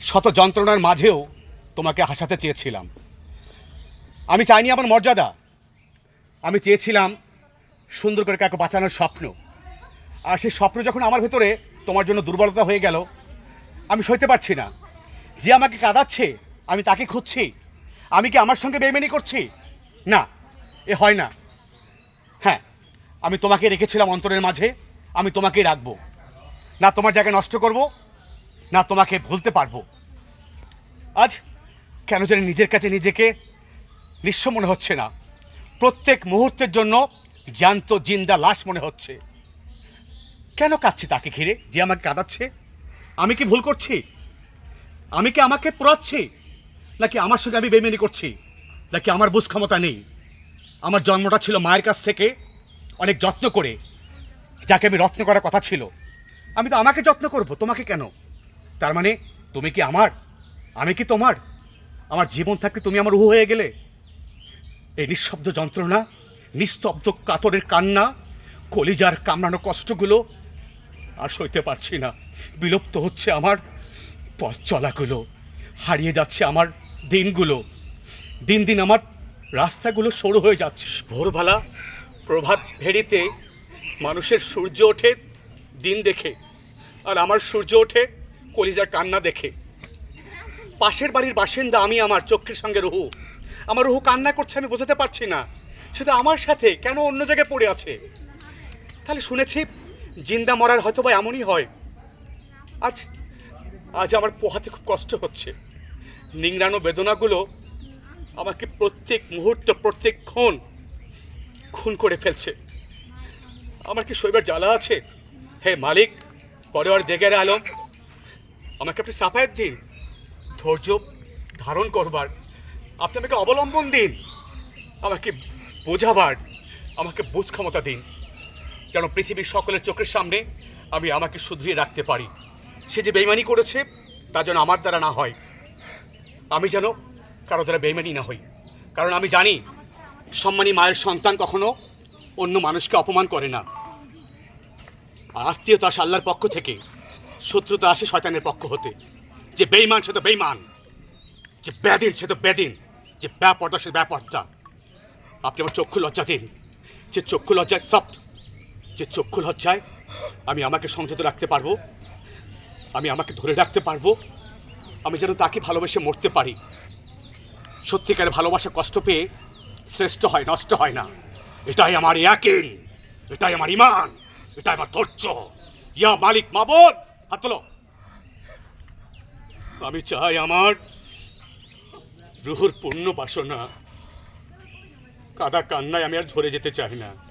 শত যন্ত্রণার মাঝেও তোমাকে হাসাতে চেয়েছিলাম। আমি চাইনি আমার মর্যাদা। আমি চেয়েছিলাম সুন্দর করে কাকে বাঁচানোর স্বপ্ন। আর সেই স্বপ্ন যখন আমার ভেতরে তোমার জন্য দুর্বলতা হয়ে গেল, আমি সইতে পারছি না। যে আমাকে কাঁদাচ্ছে, আমি তাকে খুঁজছি। আমি কি আমার সঙ্গে বেমেনি করছি? না, এ হয় না। হ্যাঁ আমি তোমাকে রেখেছিলাম অন্তরের মাঝে। আমি তোমাকেই রাখব। না, তোমার জায়গায় নষ্ট করব না তোমাকে ভুলতে পারব। আজ কেন জানি নিজের কাছে নিজেকে নিঃস্ব মনে হচ্ছে না। প্রত্যেক মুহূর্তের জন্য জ্যান্ত, জিন্দা লাশ মনে হচ্ছে। কেন কাঁদছে তাকে ঘিরে? যে আমাকে কাঁদাচ্ছে? আমি কি ভুল করছি? আমি কি আমাকে পোড়াচ্ছি? নাকি আমার সঙ্গে আমি বেমেনি করছি? নাকি আমার বুঝ ক্ষমতা নেই? আমার জন্মটা ছিল মায়ের কাছ থেকে অনেক যত্ন করে, যাকে আমি রত্ন করার কথা ছিল। আমি তো আমাকে যত্ন করব, তোমাকে কেন? তার মানে তুমি কি আমার? আমি কি তোমার? আমার জীবন থাকতে তুমি আমার উহু হয়ে গেলে? এই নিঃশব্দ যন্ত্রণা, নিস্তব্ধ কাতরের কান্না, কলিজার কামড়ানো কষ্টগুলো আর সইতে পারছি না। বিলুপ্ত হচ্ছে আমার পথ চলাগুলো হারিয়ে যাচ্ছে আমার দিনগুলো। দিন দিন আমার রাস্তাগুলো সরু হয়ে যাচ্ছে। ভোরবেলা প্রভাত ভেরিতে মানুষের সূর্য ওঠে দিন দেখে, আর আমার সূর্য ওঠে কলিজার কান্না দেখে। পাশের বাড়ির বাসিন্দা আমি আমার চোখের সঙ্গে রুহু। আমার রুহু কান্না করছে, আমি বোঝাতে পারছি না। শুধু আমার সাথে কেন অন্য জায়গায় পড়ে আছে? তাহলে শুনেছি, জিন্দা মরার হয়তো বা এমনই হয়। আজ আজ আমার পোহাতে খুব কষ্ট হচ্ছে। নিংড়ানো বেদনাগুলো আমাকে প্রত্যেক মুহূর্ত প্রত্যেকক্ষণ খুন করে ফেলছে। আমার কি শৈবার জ্বালা আছে? হে মালিক পরে আর দেগের আলম আমাকে আপনি সাফায়ের দিন। ধৈর্য ধারণ করবার। আপনি আমাকে অবলম্বন দিন। আমাকে বোঝাবার। আমাকে বোঝ ক্ষমতা দিন। যেন পৃথিবীর সকলের চোখের সামনে আমি আমাকে শুধরিয়ে রাখতে পারি। সে যে বেইমানি করেছে, তা যেন আমার দ্বারা না হয়। আমি যেন কারও দ্বারা বেইমানি না হই। কারণ আমি জানি, সম্মানী মায়ের সন্তান কখনো অন্য মানুষকে অপমান করে না। আর আত্মীয়তা আল্লাহর পক্ষ থেকে। শত্রুতা আসে শয়তানের পক্ষ হতে। যে বেইমান সে তো বেইমান যে ব্যাদিন সে তো ব্যাদিন যে ব্যাপর্দা, সে ব্যাপর্দা। আপনি আমার চক্ষু লজ্জা দিন যে চক্ষু লজ্জায় সফট যে চক্ষু লজ্জায় আমি আমাকে সংযত রাখতে পারব, আমি আমাকে ধরে রাখতে পারব, আমি যেন তাকে ভালোবেসে মরতে পারি। সত্যিকারের ভালোবাসা কষ্ট পেয়ে শ্রেষ্ঠ হয়, নষ্ট হয় না। এটাই আমার ইয়াকিন, এটাই আমার ইমান এটাই আমার ধৈর্য। ইয়া মালিক মাবুদ। হাত তোলো। আমি চাই আমার রুহুর পূর্ণ বাসনা। কাদা কান্নায় আমি আর ঝরে যেতে চাই না।